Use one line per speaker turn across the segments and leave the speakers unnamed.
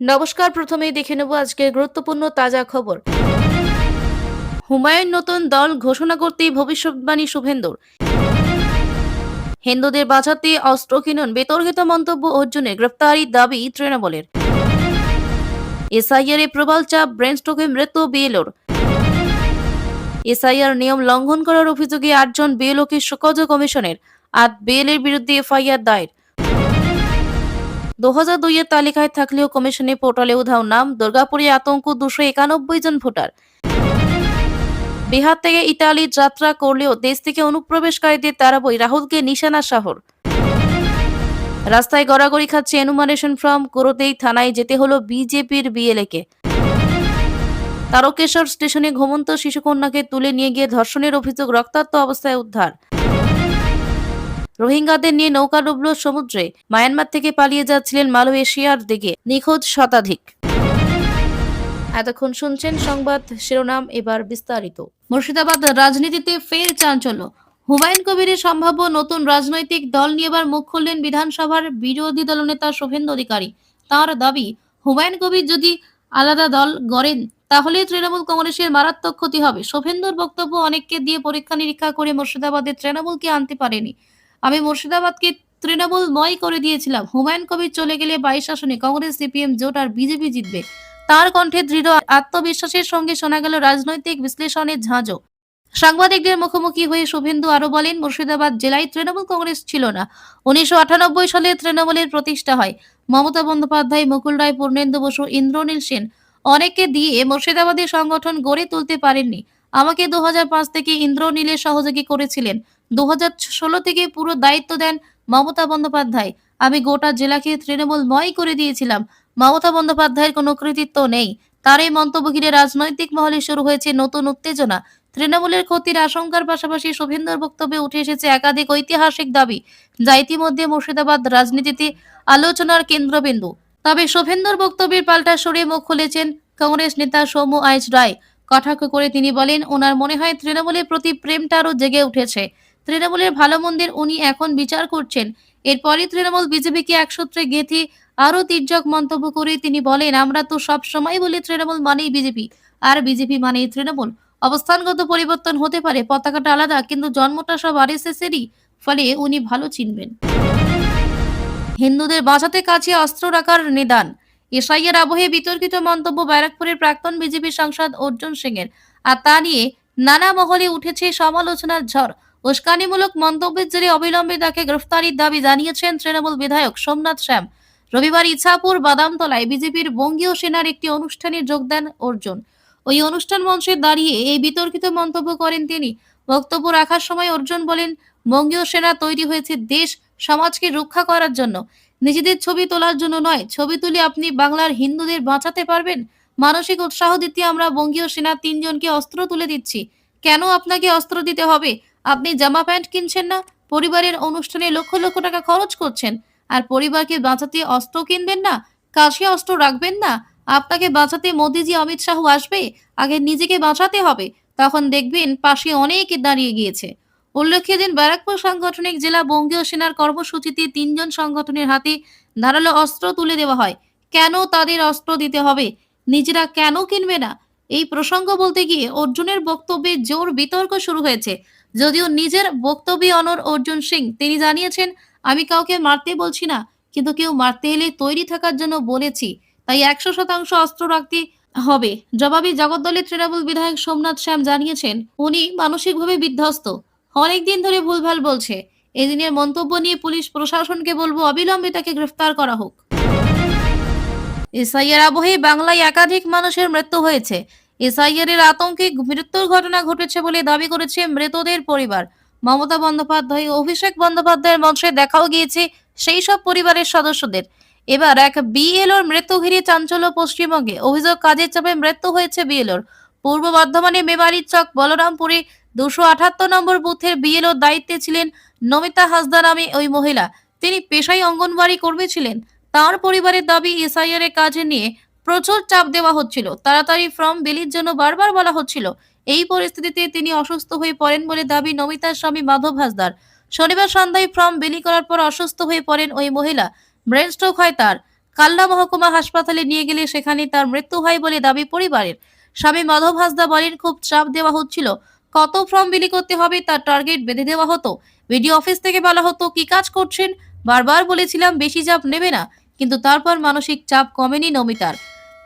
নমস্কার, প্রথমেই দেখে নেব আজকের গুরুত্বপূর্ণ তাজা খবর। হুমায়ুন নতুন দল ঘোষণা করতেই ভবিষ্যৎবাণী শুভেন্দুর। হিন্দুদের বাঁচাতে অস্ত্র কিনুন, বিতর্কিত মন্তব্য অর্জুনের গ্রেফতারি দাবি তৃণমূলের। এসআইআর এ প্রবল চাপ ব্রেন স্ট্রোকে মৃত্যু বিএলওর। এসআইআর নিয়ম লঙ্ঘন করার অভিযোগে আটজন বিএলওকে শোকজ কমিশনের, আট বিএলের বিরুদ্ধে এফআইআর দায়ের। দু হাজার দুইয়ের তালিকায় থাকলেও কমিশনে পোর্টালে উধাও নাম, দুর্গাপুরে আতঙ্ক দুশো একানব্বই জন ভোটার। বিহার থেকে ইতালি যাত্রা করলেও দেশ থেকে অনুপ্রবেশকারীদের তারাবই রাহুলকে নিশানা শহর। রাস্তায় গড়াগড়ি খাচ্ছে এনুমারেশন ফর্ম করতেই থানায় যেতে হলো বিজেপির বিএলএকে। তারকেশ্বর স্টেশনে ঘুমন্ত শিশুকন্যাকে তুলে নিয়ে গিয়ে ধর্ষণের অভিযোগ, রক্তাক্ত অবস্থায় উদ্ধার। রোহিঙ্গাদের নিয়ে নৌকা ডুবল সমুদ্রে মায়ানমার থেকে পালিয়ে যাচ্ছিলেন মালয়েশিয়ার দিকে নিখোঁজ শতাধিক। এতক্ষণ শুনছেন সংবাদ শিরোনাম, এবার বিস্তারিত। মুর্শিদাবাদ রাজনীতিতে ফের চাঞ্চল্য। হুমায়ুন কবিরের সম্ভাব্য নতুন রাজনৈতিক দল নিয়ে এবার মুখ খুললেন বিধানসভার বিরোধী দলনেতা শুভেন্দু অধিকারী। তার দাবি, হুমায়ুন কবির যদি আলাদা দল গড়েন তাহলে তৃণমূল কংগ্রেসের মারাত্মক ক্ষতি হবে। শুভেন্দুর বক্তব্য অনেককে দিয়ে পরীক্ষা নিরীক্ষা করে মুর্শিদাবাদে তৃণমূলকে আনতে পারেনি। আমি মুর্শিদাবাদকে তৃণমূল ময় করে দিয়েছিলাম। হুমায়ুন কবির চলে গেলে বাইশ আসনে কংগ্রেস, সিপিএম, জোট আর বিজেপি জিতবে। তার কণ্ঠে দৃঢ় আত্মবিশ্বাসের সঙ্গে শোনা গেল রাজনৈতিক বিশ্লেষণের ঝাঁঝও সাংবাদিকদের মুখোমুখি হয়ে শুভেন্দু আরও বলেন, মুর্শিদাবাদ জেলায় তৃণমূল কংগ্রেস ছিল না। উনিশশো আটানব্বই সালে তৃণমূলের প্রতিষ্ঠা হয়। মমতা বন্দ্যোপাধ্যায়, মুকুল রায়, পূর্ণেন্দু বসু, ইন্দ্রনীল সেন অনেককে দিয়ে মুর্শিদাবাদের সংগঠন গড়ে তুলতে পারেননি। আমাকে দু হাজার পাঁচ থেকে ইন্দ্রনীলের সহযোগী করেছিলেন। দু হাজার ষোলো থেকে পুরো দায়িত্ব দেন মমতা বন্দ্যোপাধ্যায়। আমি গোটা জেলাকে তৃণমূলময় করে দিয়েছিলাম। মমতা বন্দ্যোপাধ্যায়ের কোনো কৃতিত্ব নেই। তার এই মন্তব্য ঘিরে রাজনৈতিক মহলে শুরু হয়েছে নতুন উত্তেজনা। তৃণমূলের ক্ষতির আশঙ্কার পাশাপাশি শুভেন্দুর বক্তব্যে উঠে এসেছে একাধিক ঐতিহাসিক দাবি, যা ইতিমধ্যে মুর্শিদাবাদ রাজনীতিতে আলোচনার কেন্দ্রবিন্দু। তবে শুভেন্দুর বক্তব্যের পাল্টা সরিয়ে মুখ খুলেছেন কংগ্রেস নেতা সৌম্য আইচ রায়। কটাক্ষ করে তিনি বলেন, ওনার মনে হয় তৃণমূলের প্রতি প্রেমটা আরও জেগে উঠেছে। তৃণমূলের ভালো মন্দির উনি এখন বিচার করছেন। এরপরই তৃণমূল বিজেপিকে একসূত্রে গেঁথে আরও তির্যক মন্তব্য করে তিনি বলেন, আমরা তো সব সময় বলি তৃণমূল মানেই বিজেপি, আর বিজেপি মানেই তৃণমূল। অবস্থানগত পরিবর্তন হতে পারে, পতাকাটা আলাদা, কিন্তু জন্মটা সব আরএসএস এরই ফলে উনি ভালো চিনবেন। হিন্দুদের বাঁচাতে কাছে অস্ত্র রাখার নিদান। এসআইয়ের আবহে বিতর্কিত মন্তব্য ব্যারাকপুরের প্রাক্তন বিজেপি সাংসদ অর্জুন সিং এর আর তা নিয়ে নানা মহলে উঠেছে সমালোচনার ঝড়। উস্কানিমূলক মন্তব্যের জেরে অবিলম্বে তাকে গ্রেফতারির দাবি জানিয়েছেন তৃণমূল বিধায়ক সোমনাথ শ্যাম। রবিবার ইছাপুর বাদামতলায় বিজেপির বঙ্গীয় সেনার একটি অনুষ্ঠানে যোগ দেন অর্জুন। ওই অনুষ্ঠান মঞ্চে দাঁড়িয়ে এই বিতর্কিত মন্তব্য করেন তিনি। বক্তব্য রাখার সময় অর্জুন বলেন, বঙ্গীয় সেনা তৈরি হয়েছে দেশ, সমাজকে রক্ষা করার জন্য। নিজেদের ছবি তোলার জন্য নয়, ছবি তুলে আপনি বাংলার হিন্দুদের বাঁচাতে পারবেন। মানসিক উৎসাহ দিতে আমরা বঙ্গীয় সেনা তিনজনকে অস্ত্র তুলে দিচ্ছি। কেন আপনাকে অস্ত্র দিতে হবে? আপনি জামা প্যান্ট কিনছেন না? পরিবারের অনুষ্ঠানে লক্ষ লক্ষ টাকা খরচ করছেন। আর পরিবারকে বাঁচাতে অস্ত্র কিনবেন না? কাছে অস্ত্র রাখবেন না? আপনাকে বাঁচাতে মোদিজি অমিত শাহ আসবে? আগে নিজেকে বাঁচাতে হবে। তখন দেখবেন পাশে অনেক দাঁড়িয়ে গিয়েছে। উল্লেখ্য দিন ব্যারাকপুর সাংগঠনিক জেলা বঙ্গীয় সেনার কর্মসূচিতে তিনজন সংগঠনের হাতে ধারালো অস্ত্র তুলে দেওয়া হয়। কেন তাদের অস্ত্র দিতে হবে? নিজেরা কেন কিনবে না? এই প্রসঙ্গ বলতে গিয়ে অর্জুনের বক্তব্যে জোর বিতর্ক শুরু হয়েছে। যদিও নিজের বক্তব্যে অনর অর্জুন সিং, তিনি জানিয়েছেন, আমি কাউকে মারতে বলছি না, কিন্তু কেউ মারতে এলে তৈরি থাকার জন্য বলেছি, তাই একশো শতাংশ অস্ত্র রাখতে হবে। জবাবি জগদ্দলের তৃণমূল বিধায়ক সোমনাথ শ্যাম জানিয়েছেন, উনি মানসিকভাবে বিধ্বস্ত, অনেকদিন ধরে ভুলভাল বলছে। এদিনের মন্তব্য নিয়ে পুলিশ প্রশাসনকে বলব, অবিলম্বে তাকে গ্রেফতার করা হোক। এসআইআর আবহে বাংলায় একাধিক মানুষের মৃত্যু হয়েছে। এসআইআর এর আতঙ্কে মৃত্যুর ঘটনা ঘটেছে বলে দাবি করেছে মৃতদের পরিবার। মমতা বন্দ্যোপাধ্যায়, অভিষেক বন্দ্যোপাধ্যায়ের মঞ্চে দেখাও গিয়েছে সেই সব পরিবারের সদস্যদের। এবার এক বিএলওর মৃত্যু ঘিরে চাঞ্চল্য পশ্চিমবঙ্গে। অভিযোগ, কাজের চাপে মৃত্যু হয়েছে বিএলওর। পূর্ব বর্ধমানে মেমারির চক, বলরামপুরে দুশো আঠাত্তর নম্বর বুথের বিএলও দায়িত্বে ছিলেন নমিতা হাসদা নামে ওই মহিলা। তিনি পেশায় অঙ্গনবাড়ি কর্মী ছিলেন। তার পরিবারের দাবি এসআইআর এর কাজে নিয়ে প্রচুর চাপ দেওয়া হচ্ছিল। তাড়াতাড়ি ফর্ম বিলির জন্য বারবার বলা হচ্ছিল। এই পরিস্থিতিতে তিনি অসুস্থ হয়ে পড়েন বলে দাবি নমিতার স্বামী মাধব হাসদার। শনিবার সন্ধ্যায় ফর্ম বিলি করার পর অসুস্থ হয়ে পড়েন ওই মহিলা। ব্রেন স্ট্রোক হয় তার। কাল্লা মহকুমা হাসপাতালে নিয়ে গেলে সেখানে তার মৃত্যু হয় বলে দাবি পরিবারের। স্বামী মাধব হাসদা বলেন, খুব চাপ দেওয়া হচ্ছিল। কত ফর্ম বিলি করতে হবে তার টার্গেট বেঁধে দেওয়া হতো। বিডিও অফিস থেকে বলা হতো, কি কাজ করছেন? বারবার বলেছিলাম বেশি চাপ নেবে না। কিন্তু তারপর মানসিক চাপ কমেনি নমিতার।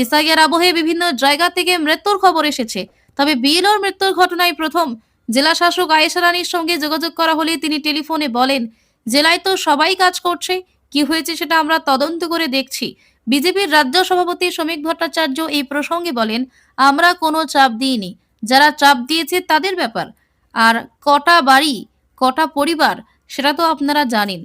এসআইআর আবহে বিভিন্ন জায়গা থেকে মৃত্যুর খবর এসেছে। তবে বিএলওর মৃত্যুর ঘটনায় প্রথম। জেলা শাসক আয়েশা রানীর সঙ্গে যোগাযোগ করা হলে তিনি টেলিফোনে বলেন, জেলায় তো সবাই কাজ করছে। কি হয়েছে সেটা আমরা তদন্ত করে দেখছি। বিজেপির রাজ্য সভাপতি শ্রমিক ভট্টাচার্য এই প্রসঙ্গে বলেন, আমরা কোনো চাপ দিইনি। যারা চাপ দিয়েছে তাদের ব্যাপার। আর কটা বাড়ি, কটা পরিবার, সেটা তো আপনারা জানেন।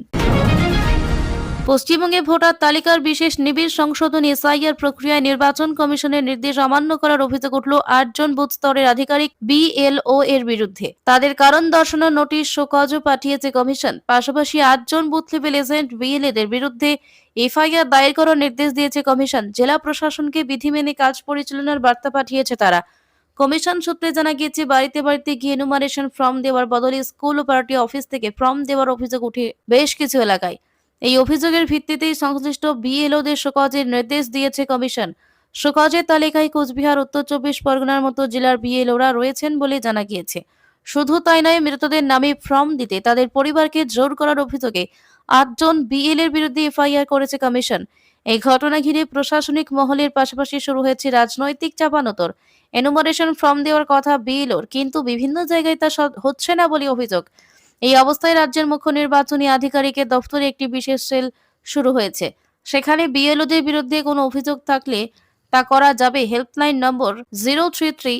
পশ্চিমবঙ্গে ভোটার তালিকার বিশেষ নিবিড় সংশোধন এসআইআর প্রক্রিয়ায় নির্বাচন কমিশনের নির্দেশ অমান্য করার অভিযোগ উঠল আটজন বুথ স্তরের আধিকারিক বিএলও এর বিরুদ্ধে। তাদের কারণ দর্শানোর নোটিশ শোকজও পাঠিয়েছে কমিশন। পাশাপাশি আটজন বুথ লেভেল এজেন্ট বিএলএদের বিরুদ্ধে এফআইআর দায়ের করার নির্দেশ দিয়েছে কমিশন। জেলা প্রশাসনকে বিধি মেনে কাজ পরিচালনার বার্তা পাঠিয়েছে তারা। কমিশন সূত্রে জানা গিয়েছে, বাড়িতে বাড়িতে গিয়ে এনুমারেশন ফর্ম দেওয়ার বদলে স্কুল ও পার্টি অফিস থেকে ফর্ম দেওয়ার অভিযোগ উঠে বেশ কিছু এলাকায়। এই অভিযোগের ভিত্তিতেই সংশ্লিষ্ট বিএলওদের শোকজের নির্দেশ দিয়েছে কমিশন। শোকজের তালিকায় কোচবিহার, উত্তর চব্বিশ পরগনার মতো জেলার বিএলওরা রয়েছেন বলে জানা গিয়েছে। শুধু তাই নয়, মৃতদের নামে ফর্ম দিতে তাদের পরিবারকে জোর করার অভিযোগে আটজন বিএল এর বিরুদ্ধে এফআইআর করেছে কমিশন। এই ঘটনা ঘিরে প্রশাসনিক মহলের পাশাপাশি শুরু হয়েছে রাজনৈতিক চাপানোতর এনুমারেশন ফর্ম দেওয়ার কথা বিএলওর, কিন্তু বিভিন্ন জায়গায় তা হচ্ছে না বলে অভিযোগ। এই অবস্থায় রাজ্যের মুখ্য নির্বাচনী আধিকারিকের দফতরে একটি বিশেষ সেল শুরু হয়েছে। সেখানে বিএলওদের বিরুদ্ধে কোনো অভিযোগ থাকলে তা করা যাবে। Helpline number zero three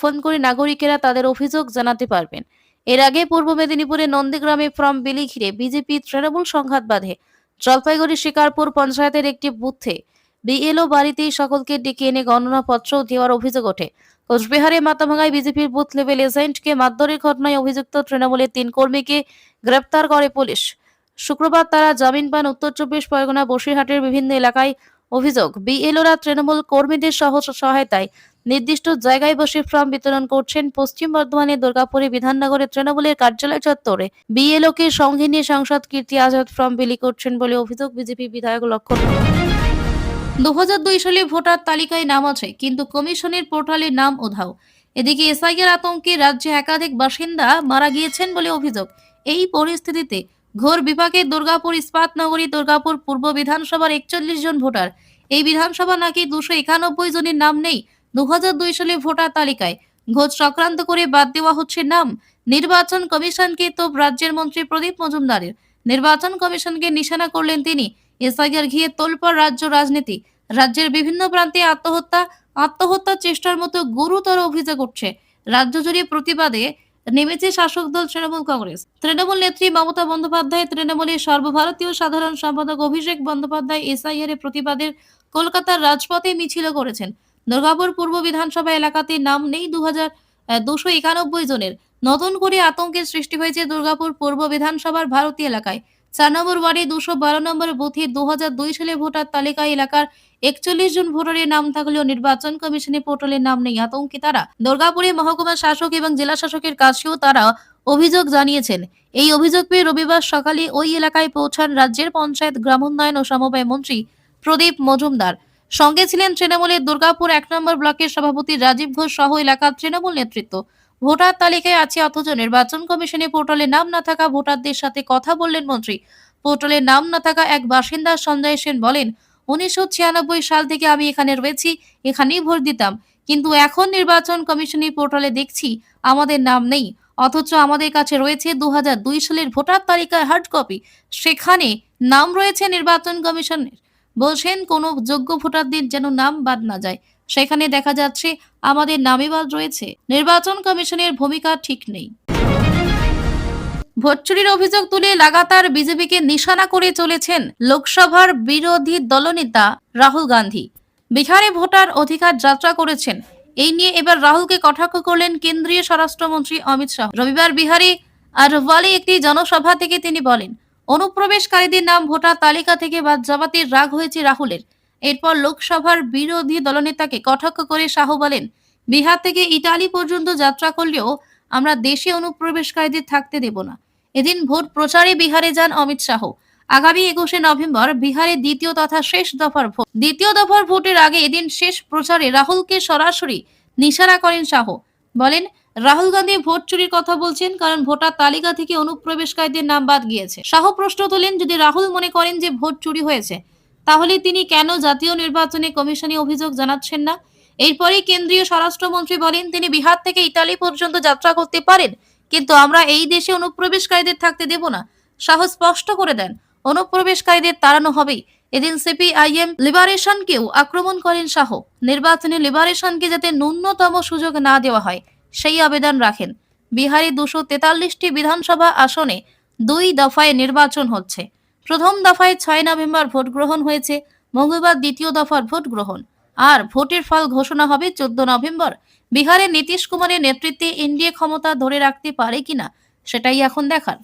phone করে নাগরিকেরা তাদের অভিযোগ জানাতে পারবেন। এর আগে পূর্ব মেদিনীপুরে নন্দীগ্রামে ফর্ম বিলি ঘিরে বিজেপি তৃণমূল সংঘাত বাঁধে। জলপাইগুড়ি শিকারপুর পঞ্চায়েতের একটি বুথে বিএলও বাড়িতেই সকলকে ডেকে এনে গণনাপত্র দেওয়ার অভিযোগ ওঠে। কোচবিহারে মাথাভাঙায় বিজেপির বুথ লেভেল এজেন্টকে মারধরের ঘটনায় অভিযুক্ত তৃণমূলের তিন কর্মীকে গ্রেপ্তার করে পুলিশ। শুক্রবার তারা জামিন পান উত্তর চব্বিশ পরগনা বসিরহাটের বিভিন্ন এলাকায় অভিযোগ। বিএলওরা তৃণমূল কর্মীদের সহ সহায়তায় নির্দিষ্ট জায়গায় বসে ফর্ম বিতরণ করছেন পশ্চিম বর্ধমানের দুর্গাপুরে বিধাননগরের তৃণমূলের কার্যালয় চত্বরে। বিএলও কে সঙ্গে নিয়ে সাংসদ কীর্তি আজাদ ফর্ম বিলি করছেন বলে অভিযোগ বিজেপি বিধায়ক লক্ষণ দু সালে ভোটার তালিকায় নাম আছে, কিন্তু কমিশনের পোর্টালে নাম উধাও এদিকে এসআইআর আতঙ্কে রাজ্যে একাধিক বাসিন্দা মারা গিয়েছেন বলে অভিযোগ। এই পরিস্থিতিতে ঘোর বিপাকে দুর্গাপুর ইস্পাত নগরী দুর্গাপুর পূর্ব বিধানসভার একচল্লিশ জন ভোটার। এই বিধানসভা নাকি দুশো একানব্বই জনের নাম নেই দু হাজার দুই সালে ভোটার তালিকায়। ঘোষ চক্রান্ত করে বাদ দেওয়া হচ্ছে নাম। নির্বাচন কমিশনকে তো রাজ্যের মন্ত্রী প্রদীপ মজুমদারের। নির্বাচন কমিশনকে নিশানা করলেন তিনি। এসআইআর ঘিয়ে তোলপাড় রাজ্য রাজনীতি। রাজ্যের বিভিন্ন প্রান্তে আত্মহত্যা, আত্মহত্যার চেষ্টার মতো গুরুতর অভিযোগ উঠছে। রাজ্য জুড়ে প্রতিবাদে নেমেছে শাসক দল তৃণমূল কংগ্রেস। তৃণমূল নেত্রী মমতা বন্দ্যোপাধ্যায় তৃণমূলের সর্বভারতীয় সাধারণ সম্পাদক অভিষেক বন্দ্যোপাধ্যায় এসআইআর এর প্রতিবাদের কলকাতার রাজপথে মিছিল করেছেন। দুর্গাপুর পূর্ব বিধানসভা এলাকাতে নাম নেই দু হাজার দুশো একানব্বই জনের। নতুন করে আতঙ্কের সৃষ্টি হয়েছে দুর্গাপুর পূর্ব বিধানসভার ভারতীয় এলাকায়। চার নম্বর ওয়ার্ডে দুশো বারো নম্বর বুথে দু সালে ভোটার তালিকায় এলাকার একচল্লিশ জন ভোটারের নাম থাকলেও নির্বাচন কমিশনের পোর্টালের নাম নেই আতঙ্কে তারা। দুর্গাপুরে মহকুমা শাসক এবং জেলা শাসকের কাছেও তারা অভিযোগ জানিয়েছেন। এই অভিযোগ পেয়ে রবিবার সকালে ওই এলাকায় পৌঁছান রাজ্যের পঞ্চায়েত গ্রামোন্নয়ন ও সমবায় মন্ত্রী প্রদীপ মজুমদার। সঙ্গে ছিলেন তৃণমূলের দুর্গাপুর এক নম্বর ব্লকের সভাপতি রাজীব ঘোষ সহ এলাকার তৃণমূল নেতৃত্ব। ভোটার তালিকায় আছে অথচ নির্বাচন কমিশনের পোর্টালে নাম না থাকা ভোটারদের সাথে কথা বললেন মন্ত্রী। পোর্টালে নাম না থাকা এক বাসিন্দা সঞ্জয় সেন বলেন উনিশশো ছিয়ানব্বই সাল থেকে আমি এখানে রয়েছি, এখানেই ভোট দিতাম। কিন্তু এখন নির্বাচন কমিশনের পোর্টালে দেখছি আমাদের নাম নেই। অথচ আমাদের কাছে রয়েছে দু সালের ভোটার তালিকায় হার্ড কপি সেখানে নাম রয়েছে নির্বাচন কমিশনের। বলছেন, কোনো যোগ্য ভোটারদের যেন নাম বাদ না যায়। সেখানে দেখা যাচ্ছে, আমাদের নামে বাদ রয়েছে। নির্বাচন কমিশনের ভূমিকা ঠিক নেই। ভোট চুরির অভিযোগ তুলে লাগাতার বিজেপিকে নিশানা করে চলেছেন লোকসভার বিরোধী দলনেতা রাহুল গান্ধী। বিহারে ভোটার অধিকার যাত্রা করেছেন। এই নিয়ে এবার রাহুলকে কটাক্ষ করলেন কেন্দ্রীয় স্বরাষ্ট্রমন্ত্রী অমিত শাহ। রবিবার বিহারে আরওয়ালে একটি জনসভা থেকে তিনি বলেন, অনুপ্রবেশকারীদের নাম, ভোটার তালিকা থেকে বাদ যাওয়াতে রাগ হয়েছে রাহুলের। এরপর লোকসভার বিরোধী দলনেতাকে কটাক্ষ করে শাহ বলেন, বিহার থেকে ইটালি পর্যন্ত যাত্রা করলেও আমরা দেশে অনুপ্রবেশকারীদের থাকতে দেব না। এদিন ভোট প্রচারে বিহারে যান অমিত শাহ। আগামী একুশে নভেম্বর বিহারে দ্বিতীয় তথা শেষ দফার ভোট। দ্বিতীয় দফার ভোটের আগে এদিন শেষ প্রচারে রাহুলকে সরাসরি নিশানা করেন শাহ। বলেন, রাহুল গান্ধী ভোট চুরির কথা বলছেন কারণ ভোটার তালিকা থেকে অনুপ্রবেশকারীদের নাম বাদ গিয়েছে। শাহ প্রশ্ন তোলেন, যদি রাহুল মনে করেন যে ভোট চুরি হয়েছে, তাহলে তিনি কেন জাতীয় নির্বাচনে কমিশনে অভিযোগ জানাচ্ছেন না? এরপরেই কেন্দ্রীয় স্বরাষ্ট্রমন্ত্রী বলেন, তিনি বিহার থেকে ইতালি পর্যন্ত যাত্রা করতে পারেন। কিন্তু আমরা এই দেশে অনুপ্রবেশকারীদের থাকতে দেব না। শাহ স্পষ্ট করে দেন, অনুপ্রবেশকারীদের তাড়ানো হবেই। এদিন সিপিআইএম লিবারেশনকেও আক্রমণ করেন শাহ। নির্বাচনে লিবারেশনকে যাতে ন্যূনতম সুযোগ না দেওয়া হয়, সেই আবেদন রাখেন। বিহারে দুশো তেতাল্লিশটি বিধানসভা আসনে দুই দফায় নির্বাচন হচ্ছে। প্রথম দফায় ছয় নভেম্বর ভোট গ্রহণ হয়েছে, মঙ্গলবার দ্বিতীয় দফার ভোট গ্রহণ। আর ভোটের ফল ঘোষণা হবে চোদ্দ নভেম্বর। বিহারে নীতিশ কুমারের নেতৃত্বে এনডিএ ক্ষমতা ধরে রাখতে পারে কিনা সেটাই এখন দেখার।